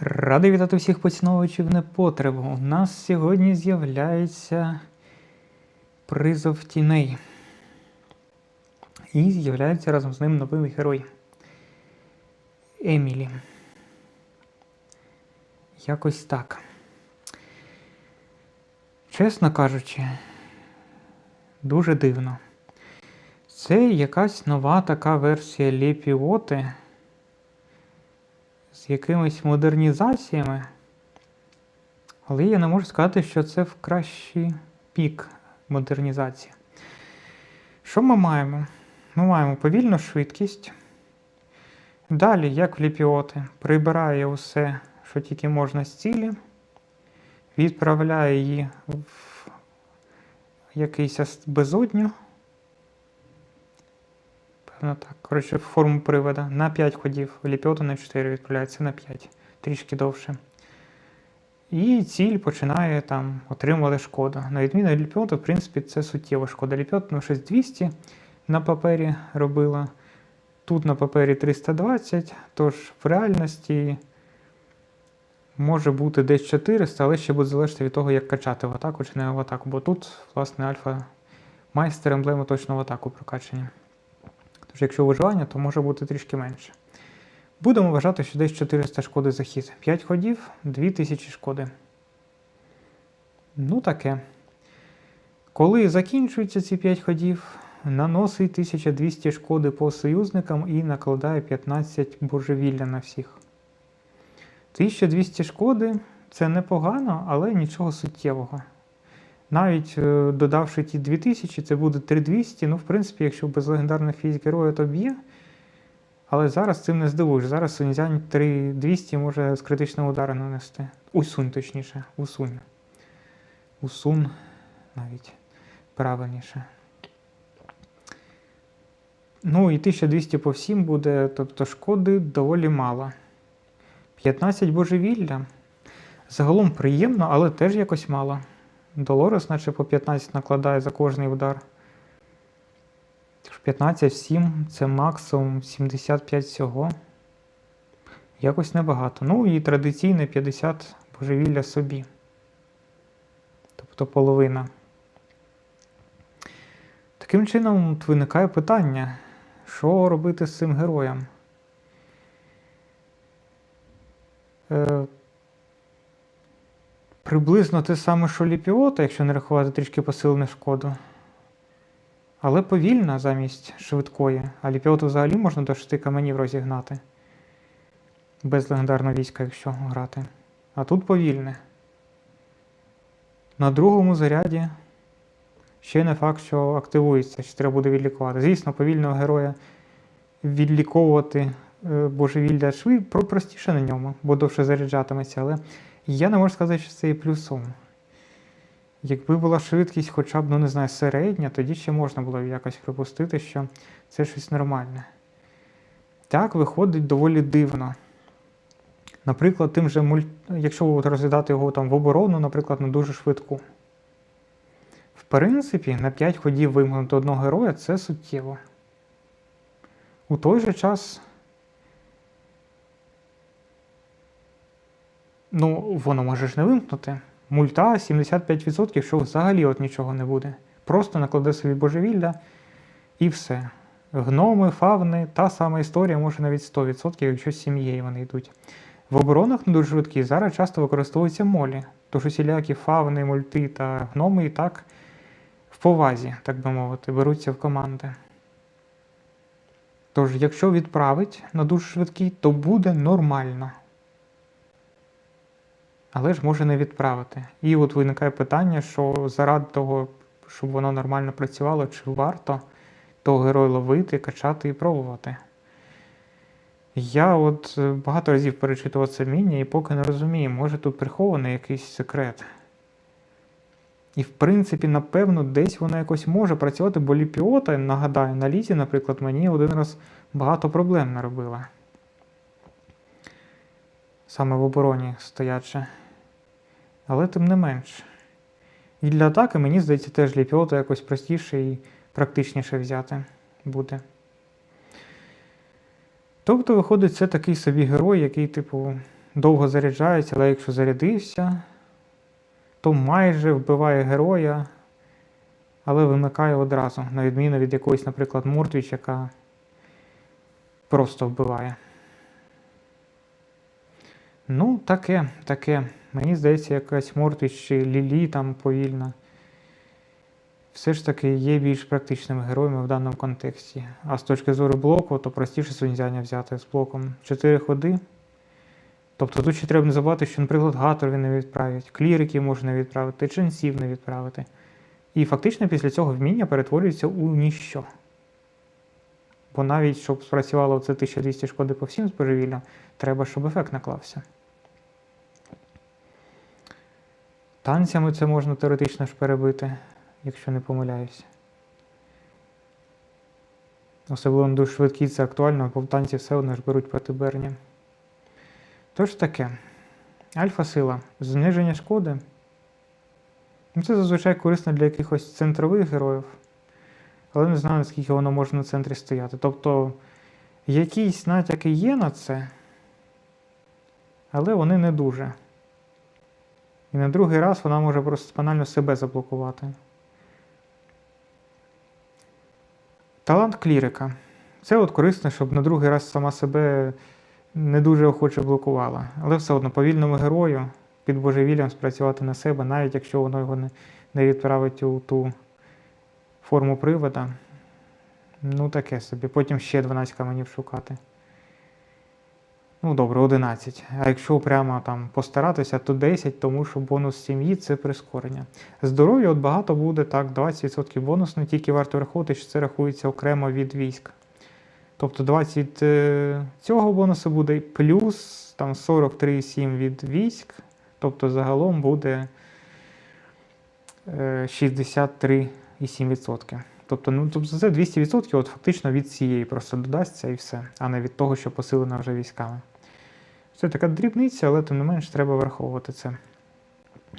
Радий вітати всіх поціновувачів непотребу. У нас сьогодні з'являється призов тіней. І з'являється разом з ним новий герой. Емілі. Якось так. Чесно кажучи, дуже дивно. Це якась нова така версія Лепіоти з якимись модернізаціями. Але я не можу сказати, що це в кращий пік модернізації. Що ми маємо? Ми маємо повільну швидкість. Далі, як в ліпіоти, прибирає усе, що тільки можна з цілі, відправляє її в якийсь безодню. Певно так. Коротше, форму привода. На 5 ходів. Ліпіота на 4 відправляється на 5. Трішки довше. І ціль починає там отримувати шкоду. На відміну від в принципі, це суттєва шкода. Ліпіот ну, щось 200 на папері робила. Тут на папері 320, тож в реальності може бути десь 400, але ще буде залежати від того, як качати в атаку чи не в атаку. Бо тут, власне, альфа майстер емблеми точно в атаку прокачані. Тож, якщо виживання, то може бути трішки менше. Будемо вважати, що десь 400 шкоди за хід. 5 ходів, 2000 шкоди. Ну таке. Коли закінчуються ці 5 ходів, наносить 1200 шкоди по союзникам і накладає 15 божевілля на всіх. 1200 шкоди це непогано, але нічого суттєвого. Навіть е, додавши ті 2000, це буде 3200. Ну, в принципі, якщо без легендарних фізик героя, то б'є. Але зараз цим не здивуєш. Зараз Суньцзянь 3200 може з критичного удару нанести. Усунь, точніше. Усунь. Усун навіть правильніше. Ну і 1200 по всім буде, тобто шкоди доволі мало. 15 божевілля. Загалом приємно, але теж якось мало. Долорес, наче по 15 накладає за кожний удар. Тож 15 всім це максимум 75 всього. Якось небагато. Ну і традиційне 50 божевілля собі. Тобто половина. Таким чином виникає питання, що робити з цим героєм? Е, Приблизно те саме, що ліпіота, якщо не рахувати трішки посилену шкоду. Але повільна замість швидкої. А ліпіоту взагалі можна до 6 каменів розігнати. Без легендарного війська, якщо грати. А тут повільне. На другому заряді ще не факт, що активується, що треба буде відлікувати. Звісно, повільного героя відліковувати е, божевілля швид простіше на ньому, бо довше заряджатиметься, але я не можу сказати, що це є плюсом. Якби була швидкість хоча б, ну не знаю, середня, тоді ще можна було б якось припустити, що це щось нормальне. Так, виходить доволі дивно. Наприклад, тим же муль... якщо розглядати його там в оборону, наприклад, на дуже швидку. В принципі, на 5 ходів вимкнути одного героя це суттєво. У той же час. Ну, воно може ж не вимкнути. Мульта 75%, що взагалі от нічого не буде. Просто накладе собі божевілля і все. Гноми, фавни, та сама історія, може навіть 100%, якщо з сім'єю вони йдуть. В оборонах не дуже швидкі зараз часто використовуються молі, тож усілякі фавни, мульти та гноми і так в повазі, так би мовити, беруться в команди. Тож, якщо відправить на дуже швидкий, то буде нормально. Але ж може не відправити. І от виникає питання, що заради того, щоб воно нормально працювало, чи варто того героя ловити, качати і пробувати. Я от е, багато разів перечитував це вміння і поки не розумію, може тут прихований якийсь секрет. І, в принципі, напевно, десь воно якось може працювати, бо ліпіота, нагадаю, на лізі, наприклад, мені один раз багато проблем наробила. Саме в обороні стоячи. Але тим не менш. І для атаки, мені здається, теж ліпіота якось простіше і практичніше взяти буде. Тобто, виходить, це такий собі герой, який, типу, довго заряджається, але якщо зарядився, то майже вбиває героя, але вимикає одразу, на відміну від якоїсь, наприклад, Мортвіч, яка просто вбиває. Ну, таке, таке. Мені здається, якась Мортвіч чи Лілі там повільна. Все ж таки є більш практичними героями в даному контексті. А з точки зору блоку, то простіше Сунцзяня взяти з блоком 4 ходи. Тобто тут ще треба не забувати, що, наприклад, гатор він не відправить, кліриків можна відправити, ченців не відправити. І фактично після цього вміння перетворюється у ніщо. Бо навіть щоб спрацювало це 1200 шкоди по всім збожевіллям, треба, щоб ефект наклався. Танцями це можна теоретично ж перебити, якщо не помиляюся. Особливо на дуже швидкі це актуально, бо в танці все одно ж беруть проти Берні. Тож таке, альфа-сила, зниження шкоди. Ну, Це зазвичай корисно для якихось центрових героїв, але не знаю, наскільки воно може на центрі стояти. Тобто якісь натяки є на це, але вони не дуже. І на другий раз вона може просто банально себе заблокувати. Талант клірика. Це от корисно, щоб на другий раз сама себе не дуже охоче блокувала. Але все одно повільному герою під божевіллям спрацювати на себе, навіть якщо воно його не, відправить у ту форму привода. Ну, таке собі. Потім ще 12 каменів шукати. Ну, добре, 11. А якщо прямо там постаратися, то 10, тому що бонус сім'ї це прискорення. Здоров'я от багато буде, так, 20% бонусно, тільки варто враховувати, що це рахується окремо від військ. Тобто 20 е, цього бонусу буде плюс там 43,7 від військ. Тобто загалом буде е, 63,7%. Тобто, ну, тобто це 200% от фактично від цієї просто додасться і все, а не від того, що посилена вже військами. Це така дрібниця, але тим не менш треба враховувати це,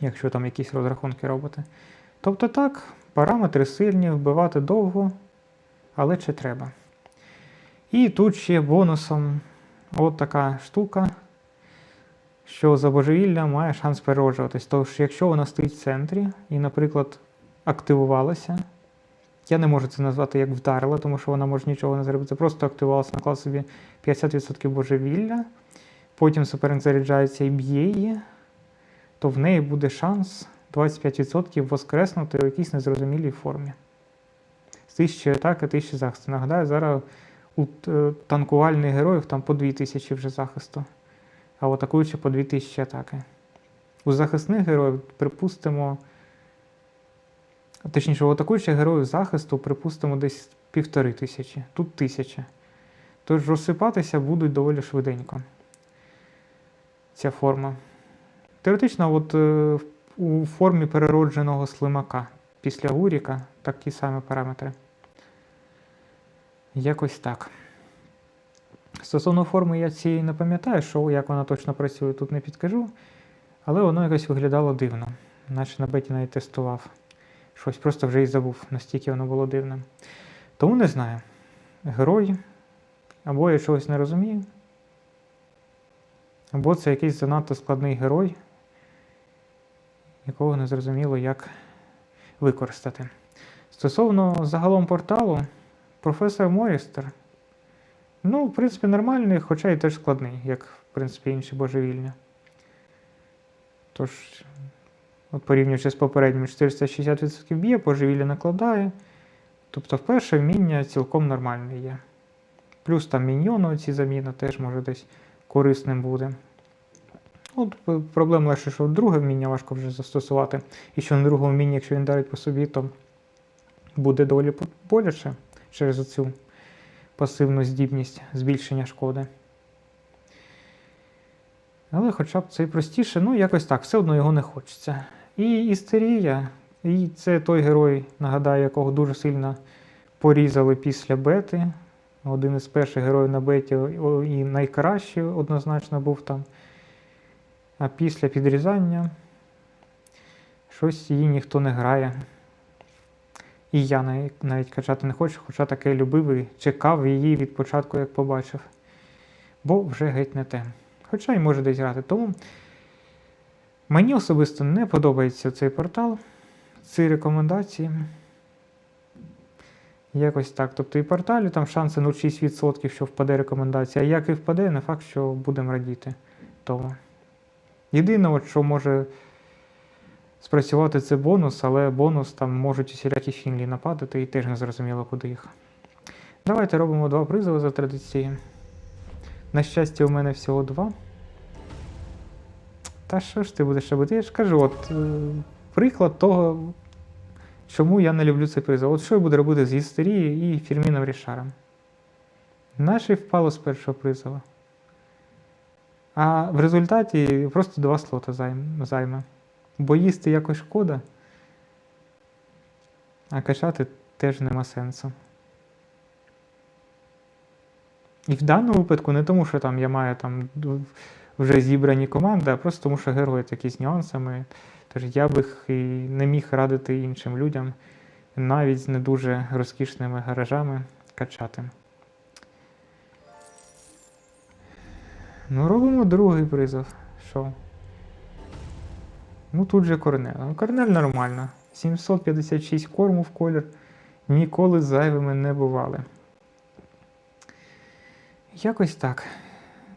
якщо там якісь розрахунки робити. Тобто так, параметри сильні, вбивати довго, але чи треба. І тут ще бонусом от така штука, що за божевілля має шанс перероджуватись. Тож, якщо вона стоїть в центрі і, наприклад, активувалася, я не можу це назвати як вдарила, тому що вона може нічого не зробити. Просто активувалася на клас собі 50% божевілля, потім суперник заряджається і б'є її, то в неї буде шанс 25% воскреснути у якійсь незрозумілій формі. З 1000 атаки, 1000 захисту. Нагадаю, зараз у е, танкувальних героїв там по 2000 вже захисту, а у атакуючих по 2000 атаки. У захисних героїв, припустимо, точніше, у атакуючих героїв захисту, припустимо, десь півтори тисячі, тут тисяча. Тож розсипатися будуть доволі швиденько. Ця форма. Теоретично, от е, у формі переродженого слимака після Гуріка такі самі параметри. Якось так. Стосовно форми я цієї не пам'ятаю, що як вона точно працює, тут не підкажу. Але воно якось виглядало дивно. Наче на беті навіть тестував. Щось просто вже і забув, настільки воно було дивним. Тому не знаю. Герой, або я чогось не розумію, або це якийсь занадто складний герой, якого не зрозуміло, як використати. Стосовно загалом порталу. Професор Морістер. Ну, в принципі, нормальний, хоча і теж складний, як, в принципі, інші божевільні. Тож, от порівнюючи з попереднім 460% б'є, божевілля накладає. Тобто, вперше вміння цілком нормальне є. Плюс там міньйону ці заміни теж може десь корисним буде. От проблема лише, що друге вміння важко вже застосувати. І що на другому вмінні, якщо він дарить по собі, то буде доволі боляче через цю пасивну здібність збільшення шкоди. Але хоча б це і простіше, ну якось так, все одно його не хочеться. І істерія, і це той герой, нагадаю, якого дуже сильно порізали після бети. Один із перших героїв на беті і найкращий однозначно був там. А після підрізання щось її ніхто не грає. І я навіть, качати не хочу, хоча таке любив і чекав її від початку, як побачив. Бо вже геть не те. Хоча й може десь грати. Тому мені особисто не подобається цей портал, ці рекомендації. Якось так. Тобто і порталі там шанси 0,6%, що впаде рекомендація. А як і впаде, не факт, що будемо радіти. Тому. Єдине, що може спрацювати, це бонус, але бонус там можуть усілякі фінлі нападати і теж не зрозуміло, куди їх. Давайте робимо два призови за традицією. На щастя, у мене всього два. Та що ж ти будеш робити? Я ж кажу, от е, приклад того, чому я не люблю цей призов. От що я буду робити з Гістерією і Фірміном Рішаром. Наші впало з першого призова. А в результаті просто два слота займ- займе. Бо їсти якось шкода, а качати теж нема сенсу. І в даному випадку не тому, що там я маю там вже зібрані команди, а просто тому, що герої з нюансами. Тож я б їх і не міг радити іншим людям навіть з не дуже розкішними гаражами качати. Ну, робимо другий призов. Що? Ну тут же Корнель. Ну, Корнель нормально. 756 корму в колір. Ніколи зайвими не бували. Якось так.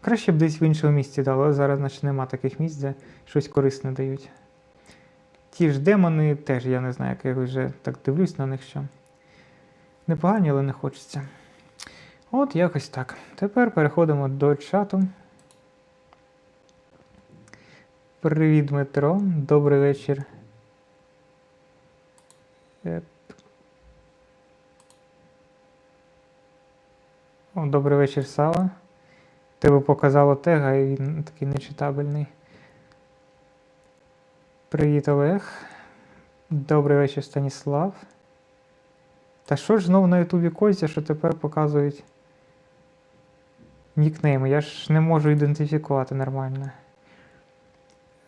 Краще б десь в іншому місці дали, але зараз значить, нема таких місць, де щось корисне дають. Ті ж демони теж, я не знаю, як я вже так дивлюсь на них, що непогані, але не хочеться. От якось так. Тепер переходимо до чату. Привіт, Дмитро. Добрий вечір. Е, добрий вечір, Сава. Тебе показало тега і він такий нечитабельний. Привіт, Олег. Добрий вечір, Станіслав. Та що ж знов на Ютубі Козя, що тепер показують нікнейми? Я ж не можу ідентифікувати нормально.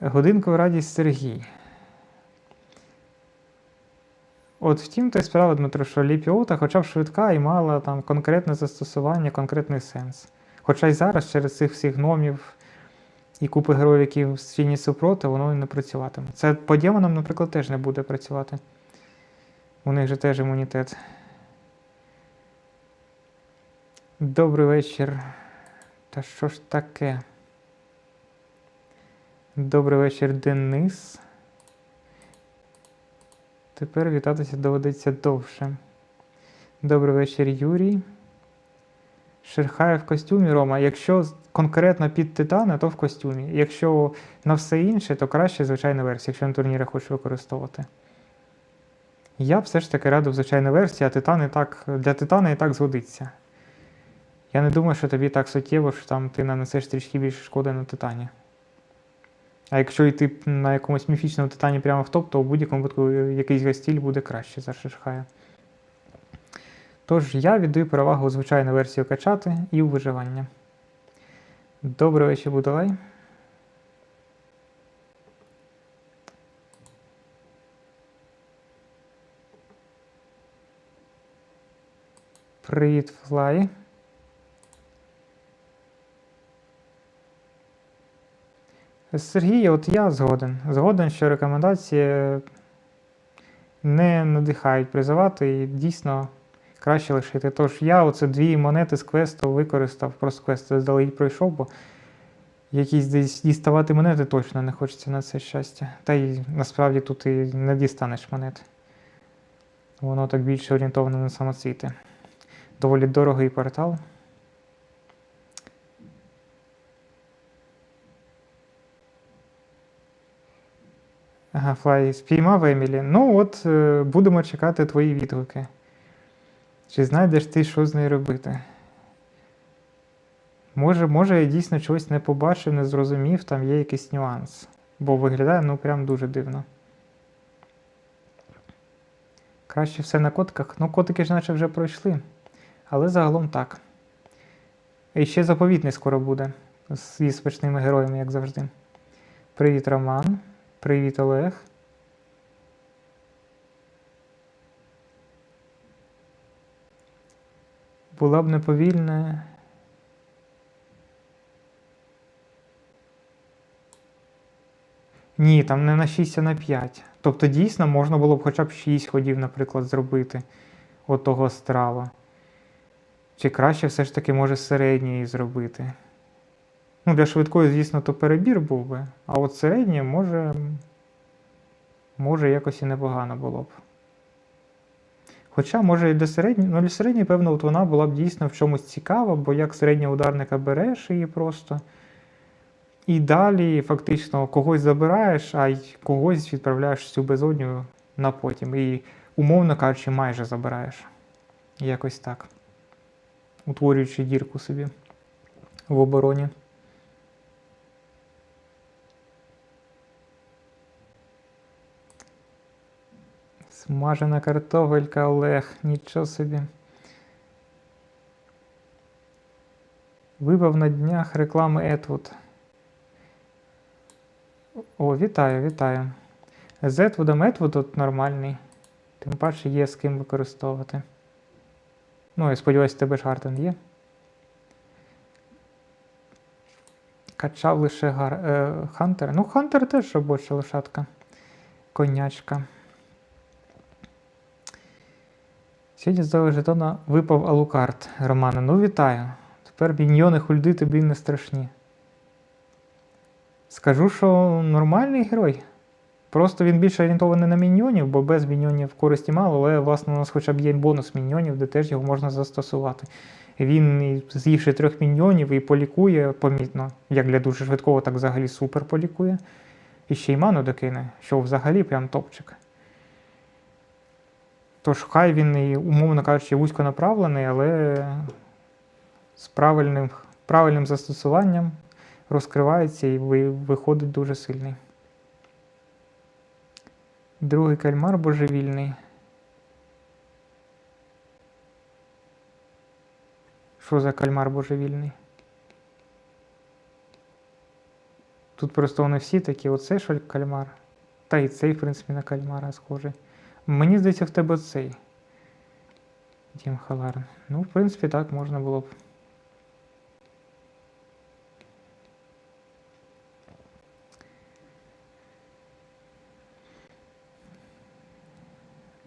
Годинку радість Сергій. От втім, то й справа, Дмитро, що ліпіота хоча б швидка і мала там конкретне застосування, конкретний сенс. Хоча й зараз через цих всіх гномів і купи героїв, які в стіні супроти, воно не працюватиме. Це по демонам, наприклад, теж не буде працювати. У них же теж імунітет. Добрий вечір. Та що ж таке? Добрий вечір, Денис. Тепер вітатися доведеться довше. Добрий вечір, Юрій. Шерхає в костюмі Рома. Якщо конкретно під Титана, то в костюмі. Якщо на все інше, то краще звичайна версія, якщо на турнірах хочеш використовувати. Я все ж таки радив звичайну версію, а Титан і так, для Титана і так згодиться. Я не думаю, що тобі так суттєво, що там ти нанесеш трішки більше шкоди на Титані. А якщо йти на якомусь міфічному титані прямо в топ, то в будь-якому випадку якийсь гастіль буде краще за Шишхая. Тож я віддаю перевагу звичайну версію качати і у виживання. Добрий вечір, Будалай. Привіт, Флай. Сергій, от я згоден. Згоден, що рекомендації не надихають призивати і дійсно краще лишити. Тож я оце дві монети з квесту використав, просто квест заздалегідь пройшов, бо якісь десь діставати монети точно не хочеться на це щастя. Та й насправді тут і не дістанеш монет. Воно так більше орієнтоване на самоцвіти. Доволі дорогий портал. Ага, Флай, спіймав Емілі. Ну от е, будемо чекати твої відгуки. Чи знайдеш ти, що з нею робити? Може, може, я дійсно чогось не побачив, не зрозумів, там є якийсь нюанс. Бо виглядає ну прям дуже дивно. Краще все на котиках. Ну, котики ж наче вже пройшли. Але загалом так. І ще заповітний скоро буде. Зі смачними героями, як завжди. Привіт, Роман. Привіт, Олег. була б неповільна. Ні, там не на 6, а на 5. Тобто, дійсно, можна було б хоча б 6 ходів, наприклад, зробити от того страва. Чи краще все ж таки може середньої зробити. Ну, Для швидкої, звісно, то перебір був би, а от середнє може, може якось і непогано було б. Хоча, може, і для середньої, ну для середньої, певно, от вона була б дійсно в чомусь цікава, бо як середнього ударника береш її просто. І далі фактично когось забираєш, а й когось відправляєш цю безодню на потім. І, умовно кажучи, майже забираєш. Якось так. Утворюючи дірку собі в обороні. Смажена картопелька Олег, нічого собі. Вибав на днях реклами Етвуд. О, вітаю, вітаю. З Етвудом Етвуд тут нормальний. Тим паче є з ким використовувати. Ну, я сподіваюся, тебе ж Гартен є. Качав лише гар... е, Хантер. Ну, Хантер теж робоча лошадка. Конячка. Сьогодні з того жетона випав Алукарт Романа. Ну, вітаю. Тепер міньйони хульди тобі не страшні. Скажу, що нормальний герой. Просто він більше орієнтований на міньйонів, бо без міньйонів користі мало, але власне у нас хоча б є бонус міньйонів, де теж його можна застосувати. Він, з'ївши трьох міньйонів, і полікує помітно, як для дуже швидкого, так взагалі супер полікує. І ще й ману докине, що взагалі прям топчик. Тож хай він і, умовно кажучи, вузько направлений, але з правильним, правильним застосуванням розкривається і виходить дуже сильний. Другий кальмар божевільний. Що за кальмар божевільний? Тут просто вони всі такі, оцей що кальмар. Та і цей, в принципі, на кальмара схожий. Мені здається, в тебе цей. Дім Халарн. Ну, в принципі, так можна було б.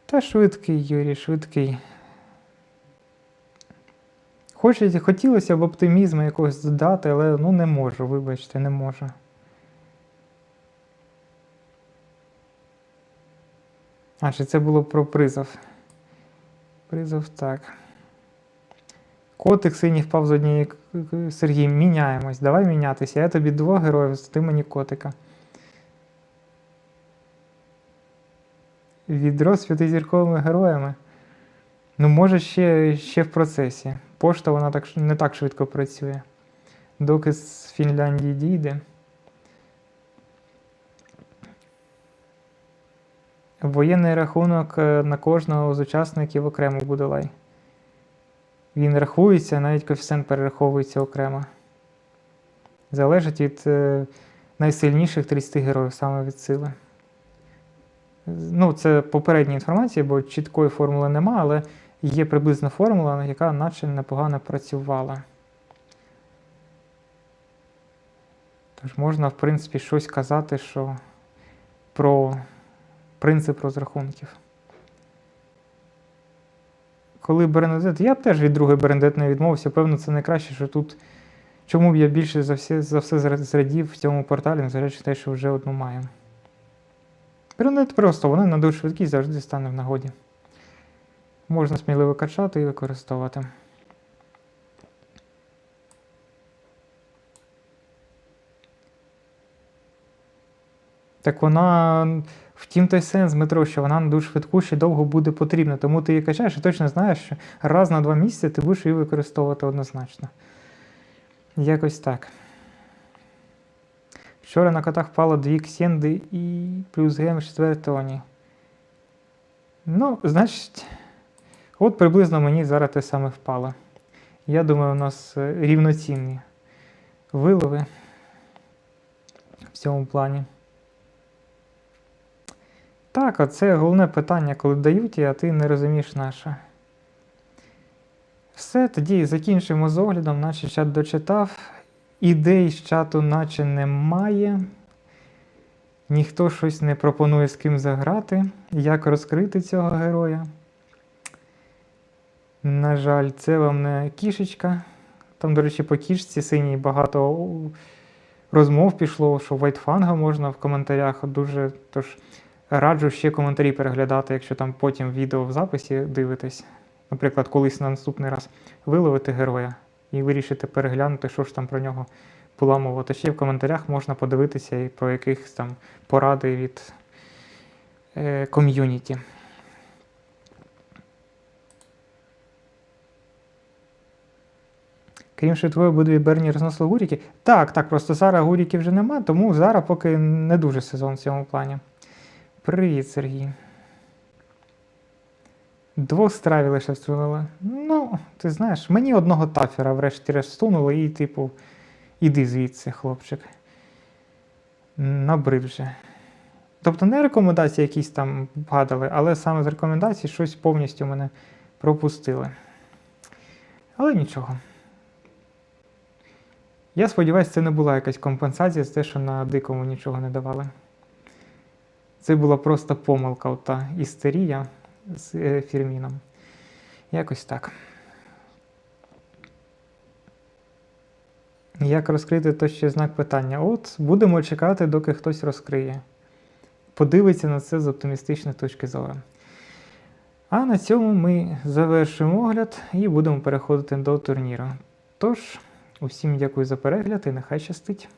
Та швидкий, Юрій, швидкий. Хочеться, хотілося б оптимізму якогось додати, але ну не можу, вибачте, не можу. А, чи це було про призов? Призов так. Котик синій впав з однієї Сергій, міняємось. Давай мінятися. Я тобі двох героїв, ти мені котика. Відро з п'ятизірковими героями. Ну, може, ще, ще в процесі. Пошта вона так, не так швидко працює. Доки з Фінляндії дійде. Воєнний рахунок е, на кожного з учасників окремо буде лай. Він рахується, навіть коефіцієнт перераховується окремо. Залежить від е, найсильніших 30 героїв саме від сили. Ну, це попередня інформація, бо чіткої формули нема, але є приблизна формула, яка наче непогано працювала. Тож можна, в принципі, щось казати, що про принцип розрахунків. Коли Бернадет, я б теж від другої Бернадет не відмовився. Певно, це найкраще, що тут. Чому б я більше за все, за все зрадів в цьому порталі, незважаючи на те, що вже одну маю. Бернадет просто, вона на дуже швидкість завжди стане в нагоді. Можна сміливо качати і використовувати. Так вона втім той сенс, Дмитро, що вона на дуже швидку ще довго буде потрібна. Тому ти її качаєш і точно знаєш, що раз на два місяці ти будеш її використовувати однозначно. Якось так. Вчора на котах впало дві ксенди і плюс гем четвертоні. Ну, значить, от приблизно мені зараз те саме впало. Я думаю, у нас е, рівноцінні вилови в цьому плані. Так, а це головне питання, коли дають, а ти не розумієш наше. Все, тоді закінчимо з оглядом, наче чат дочитав. Ідей з чату наче немає. Ніхто щось не пропонує з ким заграти. Як розкрити цього героя? На жаль, це вам не кішечка. Там, до речі, по кішці синій багато розмов пішло, що вайтфанга можна в коментарях. Дуже тож раджу ще коментарі переглядати, якщо там потім відео в записі дивитесь. Наприклад, колись на наступний раз виловити героя і вирішите переглянути, що ж там про нього. То ще в коментарях можна подивитися і про якихось там поради від е, ком'юніті. Крім швидкої будові Берні розносили гуріки. Так, так, просто зараз гуріків вже нема, тому зараз поки не дуже сезон в цьому плані. Привіт, Сергій. Двох страві лише всунули. Ну, ти знаєш, мені одного тафера врешті-решт всунули і, типу, іди звідси, хлопчик. Набрид вже. Тобто не рекомендації якісь там падали, але саме з рекомендацій щось повністю мене пропустили. Але нічого. Я сподіваюся, це не була якась компенсація за те, що на дикому нічого не давали. Це була просто помилка, ота істерія з е, Фірміном. Якось так. Як розкрити то ще знак питання? От будемо чекати, доки хтось розкриє. Подивиться на це з оптимістичної точки зору. А на цьому ми завершимо огляд і будемо переходити до турніру. Тож, усім дякую за перегляд і нехай щастить!